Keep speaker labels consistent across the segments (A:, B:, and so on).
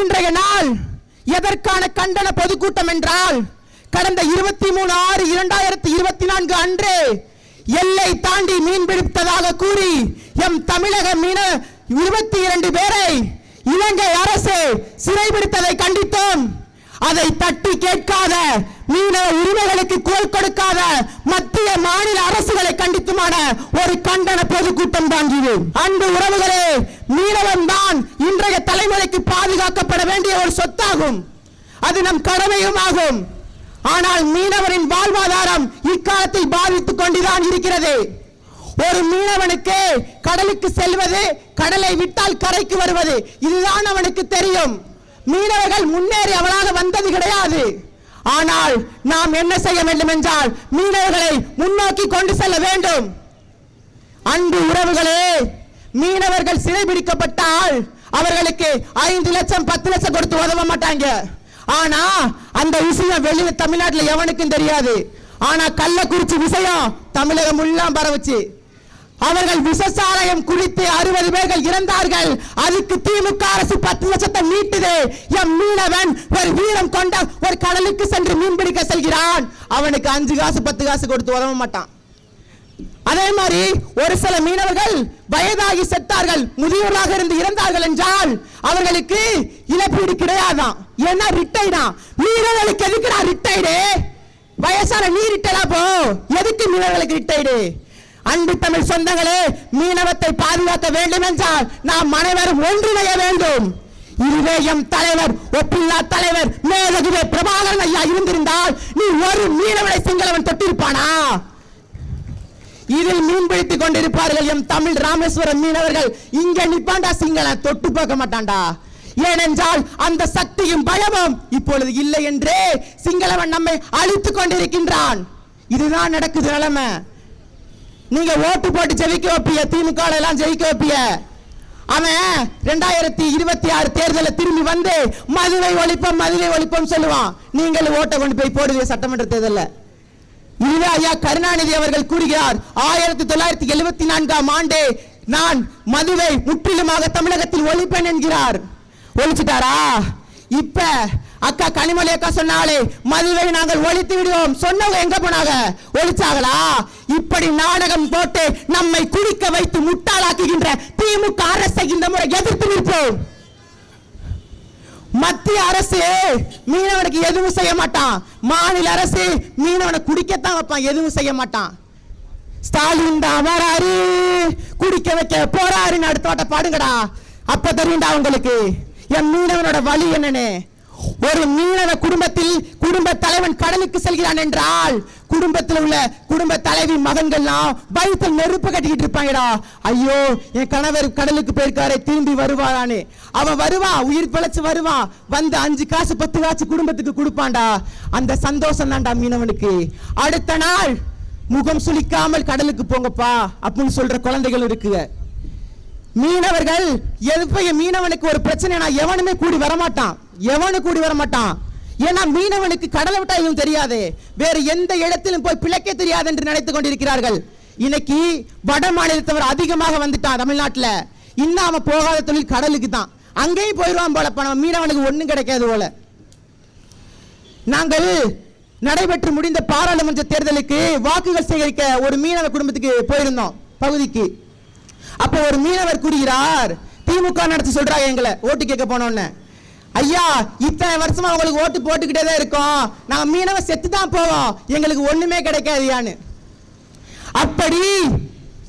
A: இன்றைய நாள் எதற்கான கண்டன பொதுக்கூட்டம் என்றால் கடந்த இருபத்தி மூணு ஆறு இரண்டாயிரத்தி இருபத்தி நான்கு அன்று எல்லை தாண்டி மீன் பிடித்ததாக கூறி எம் தமிழக மீன இருபத்தி இரண்டு பேரை இலங்கை அரசு சிறைபிடித்ததை கண்டித்தோம். அதை தட்டி கேட்காத மீனவ உரிமைகளுக்கு குரல் கொடுக்காத மத்திய மாநில அரசுகளை கண்டித்துமான ஒரு கண்டன பொதுக்கூட்டம் தான் இது. அன்பு உறவுகளே மீனவன் தான் இன்றைய தலைமுறைக்கு பாதுகாக்கப்பட வேண்டிய ஒரு சொத்தாகும். அது நம் கடமையும் ஆகும். ஆனால் மீனவரின் வாழ்வாதாரம் இக்காலத்தில் பாதித்துக் கொண்டுதான் இருக்கிறது. ஒரு மீனவனுக்கு கடலுக்கு செல்வது கடலை விட்டால் கரைக்கு வருவது இதுதான் அவனுக்கு தெரியும். மீனவர்கள் முன்னேறி அவளாக வந்தது கிடையாது. ஆனால் நாம் என்ன செய்ய வேண்டும் என்றால் மீனவர்களை முன்னோக்கி கொண்டு செல்ல வேண்டும். அன்பு உறவுகளே மீனவர்கள் சிறைபிடிக்கப்பட்டால் அவர்களுக்கு ஐந்து லட்சம் பத்து லட்சம் கொடுத்து உதவ மாட்டாங்க. ஆனா அந்த விஷயம் வெளியில தமிழ்நாட்டில் எவனுக்கும் தெரியாது. ஆனா கள்ளக்குறிச்சி விஷயம் தமிழகம் எல்லாம் பரவுச்சு. அவர்கள் விசசாலயம் குறித்து அறுபது பேர்கள் இறந்தார்கள். அதுக்கு திமுக அரசு பத்து லட்சத்தை மீட்டுது எம் மீனவன் ஒரு வீரம் கொண்ட ஒரு கடலுக்கு சென்று மீன் பிடிக்க செல்கிறான். அவனுக்கு அஞ்சு காசு பத்து காசு கொடுத்து உதவ மாட்டான். அதே மாதிரி ஒரு சில மீனவர்கள் வயதாகி செத்தார்கள். முதியோராக இருந்து இறந்தார்கள் என்றால் அவர்களுக்கு இழப்பீடு கிடையாதான். ஏன்னா ரிட்டைடா மீனவர்களுக்கு எதுக்குடா ரிட்டைடு? வயசான நீ ரிட்டைடா போ. எதுக்கு மீனவர்களுக்கு ரிட்டைடு? அன்பு தமிழ் சொந்தங்களே மீனவத்தை பாதுகாக்க வேண்டும் என்றால் நாம் அனைவரும் ஒன்றிணைய வேண்டும். இதுவே எம் தலைவர் ஒப்பில்லா தலைவர் மேலதுவே பிரபாகரன் ஐயா இருந்திருந்தால் நீ ஒரு மீனவனை சிங்களவன் தொட்டிருப்பானா? இதில் மீன் பிடித்துக் கொண்டிருப்பார்கள் எம் தமிழ் ராமேஸ்வரம் மீனவர்கள். இங்க நிப்பாண்டா சிங்கள தொட்டு பார்க்க மாட்டான்டா ஏனென்றால் அந்த சக்தியும் பயமும் இப்பொழுது இல்லை என்றே சிங்களவன் நம்மை அழித்துக் கொண்டிருக்கின்றான். இதுதான் நடக்குது நிலைமை. நீங்க ஓட்டு போட்டு ஜெயிக்க வைப்பிய திமுக எல்லாம் ஜெயிக்க வைப்பிய. அவன் ரெண்டாயிரத்தி இருபத்தி ஆறு தேர்தலில் திரும்பி வந்து மதுவை ஒழிப்போம் மதுவை ஒழிப்போம் சொல்லுவான். நீங்கள் ஓட்டை கொண்டு போய் போடுவீங்க சட்டமன்ற தேர்தலில். இதுவே ஐயா கருணாநிதி அவர்கள் கூறுகிறார் ஆயிரத்தி தொள்ளாயிரத்தி எழுபத்தி நான்காம் ஆண்டு நான் மதுவை முற்றிலுமாக தமிழகத்தில் ஒழிப்பேன் என்கிறார். ஒழிச்சிட்டாரா? இப்ப அக்கா கனிமொழி அக்கா சொன்னாலே மதுவை நாங்கள் ஒழித்து விடுவோம். சொன்னவங்க எங்க போனாங்க? ஒழிச்சாங்களா? இப்படி நாடகம் போட்டு நம்மை குடிக்க வைத்து முட்டாளாக்குகின்ற திமுக அரசை இந்த முறை எதிர்த்து நிற்போம். மத்திய அரசு மீனவனுக்கு எதுவும் செய்ய மாட்டான். மாநில அரசு மீனவனை குடிக்கத்தான் வைப்பான் எதுவும் செய்ய மாட்டான். ஸ்டாலின் தான் வராரு. குடிக்க வைக்க போறாருன்னு அடுத்த வாட்ட பாடுங்கடா. அப்ப தெரியும்டா உங்களுக்கு. என் மீனவனோட வழி என்னன்னு. ஒரு மீனவ குடும்பத்தில் குடும்ப தலைவன் கடலுக்கு செல்கிறான் என்றால் குடும்பத்தில் உள்ள குடும்ப தலைவி மகன்கள்லாம் பயத்தில் நெருப்பு கட்டிக்கிட்டு இருப்பாங்கடா. ஐயோ என் கணவர் கடலுக்கு போயிருக்காரே திரும்பி வருவாரானே. அவன் வருவான் உயிர் பிழைச்சு வருவான் வந்து அஞ்சு காசு பத்து காசு குடும்பத்துக்கு கொடுப்பான்டா. அந்த சந்தோஷம் தான்டா மீனவனுக்கு. அடுத்த நாள் முகம் சுளிக்காமல் கடலுக்கு போங்கப்பா அப்படின்னு சொல்ற குழந்தைகள் இருக்குங்க. மீனவர்கள் எதுப்பைய மீனவனுக்கு ஒரு பிரச்சனைனா எவனுமே கூடி வரமாட்டான். எவனு கூடி வர மாட்டான். ஏன்னா மீனவனுக்கு கடலை விட்டா எதுவும் தெரியாது. வேறு எந்த இடத்திலும் போய் பிழைக்க தெரியாது என்று நினைத்துக் கொண்டிருக்கிறார்கள். இன்னைக்கு வட மாநிலத்தவர் அதிகமாக வந்துட்டான் தமிழ்நாட்டுல. இன்னும் அவன் போகாத தொழில் கடலுக்கு தான். அங்கேயும் போயிடுவான் போல பணம் மீனவனுக்கு ஒண்ணும் கிடைக்காது போல. நாங்கள் நடைபெற்று முடிந்த பாராளுமன்ற தேர்தலுக்கு வாக்குகள் சேகரிக்க ஒரு மீனவ குடும்பத்துக்கு போயிருந்தோம் பகுதிக்கு. அப்போ ஒரு மீனவர் கூறுகிறார் திமுக நடத்தி சொல்றாங்க எங்களை ஓட்டு கேட்க போனோன்னு. ஐயா இத்தனை வருஷமா உங்களுக்கு ஓட்டு போட்டுக்கிட்டே தான் இருக்கோம். நான் மீனவ செத்து தான் போவோம். எங்களுக்கு ஒண்ணுமே கிடைக்காதுயான்னு. அப்படி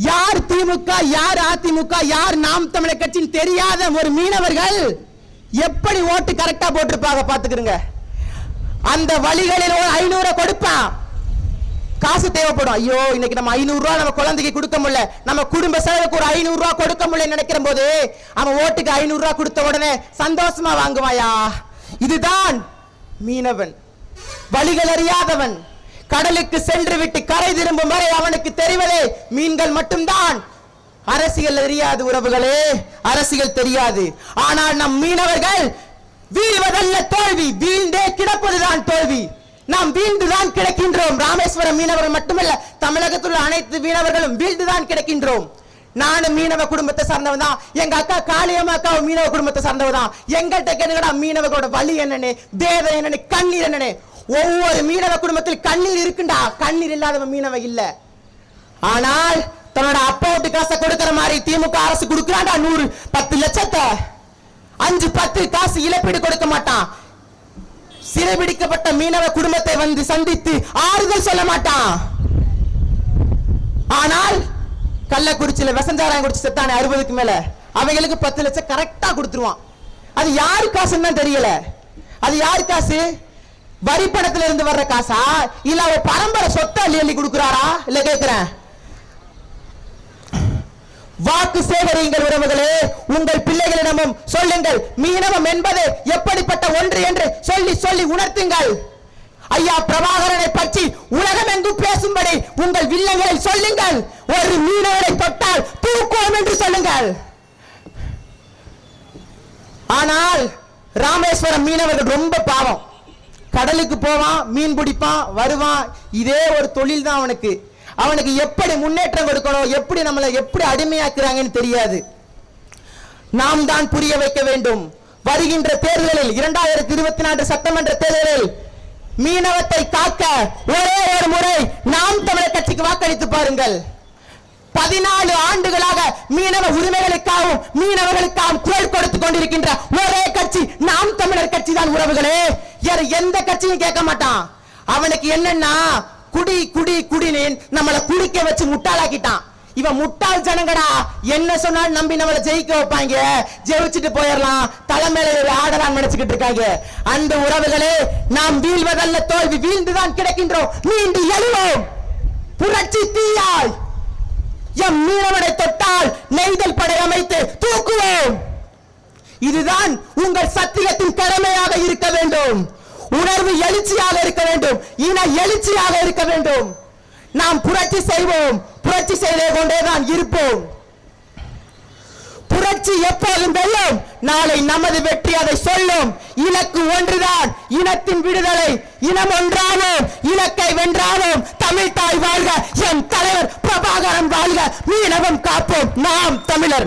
A: யார் திமுக யார் அதிமுக யார் நாம் தமிழர் கட்சின்னு தெரியாத ஒரு மீனவர்கள் எப்படி ஓட்டு கரெக்டா போட்டிருப்பாங்க பாத்துக்கிறங்க அந்த வழிகளில் ஒரு ஐநூறு கொடுப்பான். காசு தேவைப்படும். ஐயோ இன்னைக்கு நம்ம ஐநூறு ரூபா நம்ம குழந்தைக்கு கொடுக்க முடியல. நம்ம குடும்ப செலவுக்கு ஒரு ஐநூறு ரூபா கொடுக்க முடியல நினைக்கிற போது அவன் ஓட்டுக்கு ஐநூறு ரூபா கொடுத்த உடனே சந்தோஷமா வாங்குவாயா? இதுதான் மீனவன். வழிகள் அறியாதவன். கடலுக்கு சென்று விட்டு கரை திரும்பும் வரை அவனுக்கு தெரிவதே மீன்கள் மட்டும்தான். அரசியல் தெரியாது உறவுகளே அரசியல் தெரியாது. ஆனால் நம் மீனவர்கள் வீழ்வதல்ல தோல்வி. வீழ்ந்தே கிடப்பதுதான் தோல்வி. நாம் வீழ்ந்துதான் கிடக்கின்றோம். ராமேஸ்வரம் மீனவர்கள் மட்டுமல்ல தமிழகத்தில் உள்ள அனைத்து மீனவர்களும் வீழ்ந்துதான் கிடக்கின்றோம். நானும் மீனவ குடும்பத்தை சார்ந்தவன் தான். எங்க அக்கா காளியம்மா அக்காவும் மீனவ குடும்பத்தை சார்ந்தவன் தான். எங்கள்கிட்ட கேட்டுக்கடா மீனவர்களோட வழி என்னன்னு தேவை என்னன்னு கண்ணீர் என்னன்னு. ஒவ்வொரு மீனவ குடும்பத்தில் கண்ணீர் இருக்குண்டா. கண்ணீர் இல்லாதவன் மீனவ இல்ல. ஆனால் தன்னோட அப்பா வீட்டு காசை கொடுக்கிற மாதிரி திமுக அரசு கொடுக்குறாண்டா நூறு பத்து லட்சத்தை. அஞ்சு பத்து காசு இழப்பீடு கொடுக்க மாட்டான். சிறைபிடிக்கப்பட்ட மீனவ குடும்பத்தை வந்து சந்தித்து ஆறுதல் சொல்ல மாட்டான். ஆனால் கள்ளக்குறிச்சியில விசஞ்சாராயம் குடிச்சு செத்தானே அறுபதுக்கு மேல அவைகளுக்கு பத்து லட்சம் கரெக்டா கொடுத்துருவான். அது யாரு காசுன்னு தான் தெரியல. அது யாரு காசு? வரி பணத்துல இருந்து வர்ற காசா? இல்ல அவ பரம்பரை சொத்தை அள்ளி அள்ளி கொடுக்குறாரா? இல்ல கேக்குறேன். வாக்கு சேகரியுங்கள் உறவுகளே உங்கள் பிள்ளைகளிடமும் சொல்லுங்கள். மீனவம் என்பது எப்படிப்பட்ட ஒன்று என்று சொல்லி சொல்லி உணர்த்துங்கள். ஐயா பிரபாகரனை பற்றி உலகமெங்கும் பேசும்படி உங்கள் வில்லங்களை சொல்லுங்கள். ஒரு மீனவரை தொட்டால் தூக்குவோம் என்று சொல்லுங்கள். ஆனால் ராமேஸ்வரம் மீனவர்கள் ரொம்ப பாவம். கடலுக்கு போவான் மீன் பிடிப்பான் வருவான். இதே ஒரு தொழில் தான் அவனுக்கு. அவனுக்கு எப்படி முன்னேற்றம் கொடுக்கணும் எப்படி நம்மளை எப்படி அடிமையாக்குறாங்கன்னு தெரியாது. நாம் தான் புரிய வைக்க வேண்டும். வருகின்ற தேர்தலில் இரண்டாயிரத்தி இருபத்தி நான்கு சட்டமன்ற தேர்தலில் மீனவத்தை காக்க ஒரே ஒரு முறை நாம் தமிழர் கட்சிக்கு வாக்களித்து பாருங்கள். பதினாலு ஆண்டுகளாக மீனவ உரிமைகளுக்காகவும் மீனவர்களுக்காகவும் குரல் கொடுத்துக் கொண்டிருக்கின்ற ஒரே கட்சி நாம் தமிழர் கட்சி தான் உறவுகளே எந்த கட்சியும் கேட்க மாட்டான். அவனுக்கு என்னன்னா குடி குடி குடினேன் நம்மள குடிக்க வச்சு முட்டாளாக்கிட்டான். இவன் முட்டாள் ஜனங்கடா. என்ன சொன்னாலும் நம்பி நம்மள ஜெயிக்க வைப்பாங்க. ஜெயிச்சுட்டு போயிடலாம் தலைமையில ஒரு ஆடலாம் நினைச்சுக்கிட்டு இருக்காங்க. அந்த உறவுகளே நாம் வீழ்வதல்ல தோல்வி வீழ்ந்துதான் கிடைக்கின்றோம். மீண்டு எழுவோம். புரட்சி தீயாய். எம் மீனவனை தொட்டால் நெய்தல் படை அமைத்து தூக்குவோம். இதுதான் உங்கள் சத்தியத்தின் கடமையாக இருக்க வேண்டும். உணர்வு எழுச்சியாக இருக்க வேண்டும். இன எழுச்சியாக இருக்க வேண்டும். நாம் புரட்சி செய்வோம். புரட்சி செய்தே கொண்டேதான் இருப்போம். புரட்சி எப்போதும் வெல்லும். நாளை நமது வெற்றி அதை சொல்லும். இலக்கு ஒன்றுதான். இனத்தின் விடுதலை. இனம் ஒன்றாவோம் இலக்கை வென்றாலும் தமிழ் தாய் வாழ்க. என் தலைவர் பிரபாகரன் வாழ்க. மீனவம் காப்போம். நாம் தமிழர்.